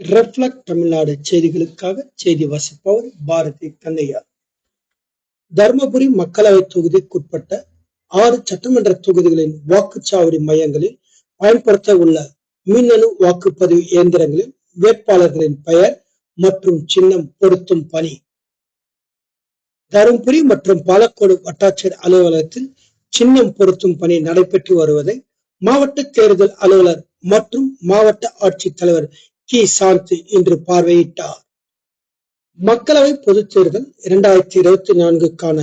Reflect Tamil Nadu செய்திகளுக்காக செய்தி வாசிப்பவர் பாரதி கண்ணையா தருமபுரி மக்களவை தொகுதிக்குட்பட்ட ஆறு சட்டமன்ற தொகுதிகளின் வாக்குச்சாவடி மையங்களில் பயன்படுத்த உள்ள மின்னணு வாக்குப்பதிவு இயந்திரங்களில் வேட்பாளர்களின் பெயர் மற்றும் சின்னம் பொருத்தும் பணி. தருமபுரி மற்றும் பாலக்கோடு வட்டாட்சியர் அலுவலகத்தில் சின்னம் பொருத்தும் பணி நடைபெற்று வருவதை மாவட்ட தேர்தல் அலுவலர் மற்றும் மாவட்ட ஆட்சித்தலைவர் கி சாந்தி இன்று பார்வையிட்டார். மக்களவை பொதுத் தேர்தல் இரண்டாயிரத்தி இருபத்தி நான்குக்கான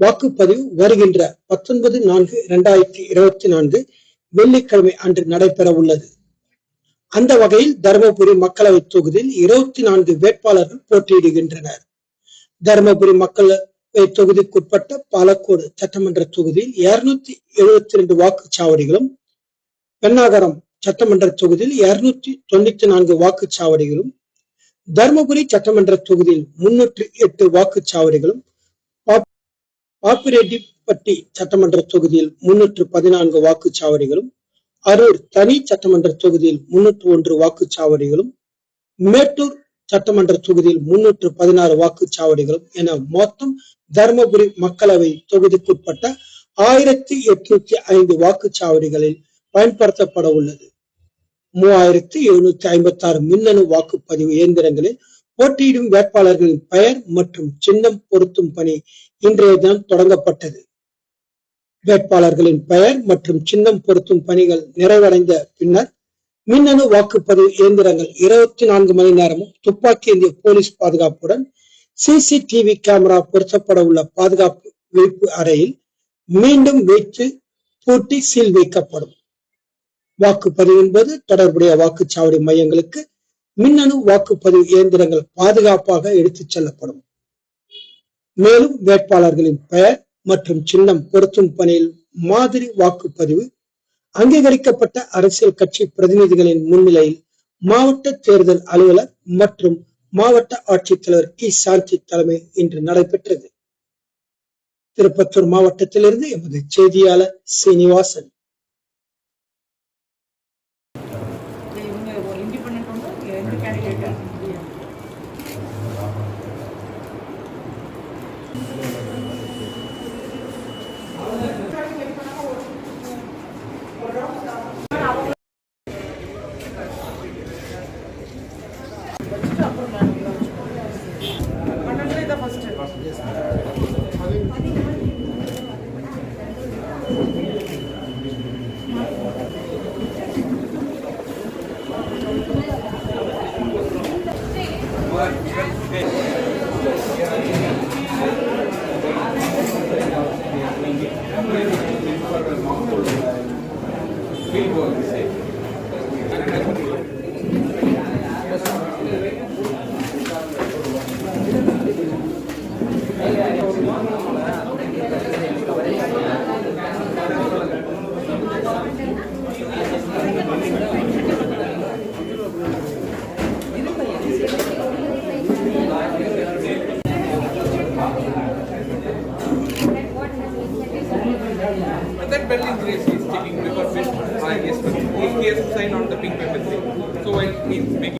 வாக்குப்பதிவு வருகின்ற பத்தொன்பது நான்கு இரண்டாயிரத்தி இருபத்தி நான்கு வெள்ளிக்கிழமை அன்று நடைபெற உள்ளது அந்த வகையில் தருமபுரி மக்களவை தொகுதியில் இருபத்தி நான்கு வேட்பாளர்கள் போட்டியிடுகின்றனர். தருமபுரி மக்களவை தொகுதிக்குட்பட்ட பாலக்கோடு சட்டமன்ற தொகுதியில் இருநூத்தி எழுபத்தி இரண்டு வாக்குச்சாவடிகளும் பெண்ணாகரம் சட்டமன்ற தொகுதியில் இருநூற்றி தொண்ணூத்தி நான்கு வாக்குச்சாவடிகளும் தருமபுரி சட்டமன்ற தொகுதியில் முன்னூற்றி எட்டு வாக்குச்சாவடிகளும் பாப்பிரெட்டிப்பட்டி சட்டமன்ற தொகுதியில் முன்னூற்று பதினான்கு வாக்குச்சாவடிகளும் அரூர் தனி சட்டமன்ற தொகுதியில் முன்னூற்று ஒன்று வாக்குச்சாவடிகளும் மேட்டூர் சட்டமன்ற தொகுதியில் முன்னூற்று பதினாறு வாக்குச்சாவடிகளும் என மொத்தம் தருமபுரி மக்களவை தொகுதிக்குட்பட்ட ஆயிரத்தி எட்நூத்தி ஐந்து வாக்குச்சாவடிகளில் பயன்படுத்தப்பட உள்ளது. மூவாயிரத்தி எழுநூத்தி ஐம்பத்தி ஆறு மின்னணு வாக்குப்பதிவு இயந்திரங்களில் போட்டியிடும் வேட்பாளர்களின் பெயர் மற்றும் சின்னம் பொருத்தும் பணி இன்றைய தினம் தொடங்கப்பட்டது. வேட்பாளர்களின் பெயர் மற்றும் சின்னம் பொருத்தும் பணிகள் நிறைவடைந்த பின்னர் மின்னணு வாக்குப்பதிவு இயந்திரங்கள் இருபத்தி நான்கு மணி நேரமும் துப்பாக்கி ஏந்திய போலீஸ் பாதுகாப்புடன் சிசிடிவி கேமரா பொருத்தப்பட உள்ள பாதுகாப்பு விழிப்பு அறையில் மீண்டும் வைத்து பூட்டி சீல் வைக்கப்படும். வாக்குப்பதிவின் போது தொடர்புடைய வாக்குச்சாவடி மையங்களுக்கு மின்னணு வாக்குப்பதிவு இயந்திரங்கள் பாதுகாப்பாக எடுத்துச் செல்லப்படும். மேலும் வேட்பாளர்களின் பெயர் மற்றும் சின்னம் பொருத்தும் பணியில் மாதிரி வாக்குப்பதிவு அங்கீகரிக்கப்பட்ட அரசியல் கட்சி பிரதிநிதிகளின் முன்னிலையில் மாவட்ட தேர்தல் அலுவலர் மற்றும் மாவட்ட ஆட்சித்தலைவர் கி. சாந்தி தலைமை இன்று நடைபெற்றது. திருப்பத்தூர் மாவட்டத்திலிருந்து எமது செய்தியாளர் சீனிவாசன். இவங்க ஒரு இண்டிபெண்ட் ஒன்று ரெண்டு candidate that building grace is taking years sign on the pink paper. So while he's making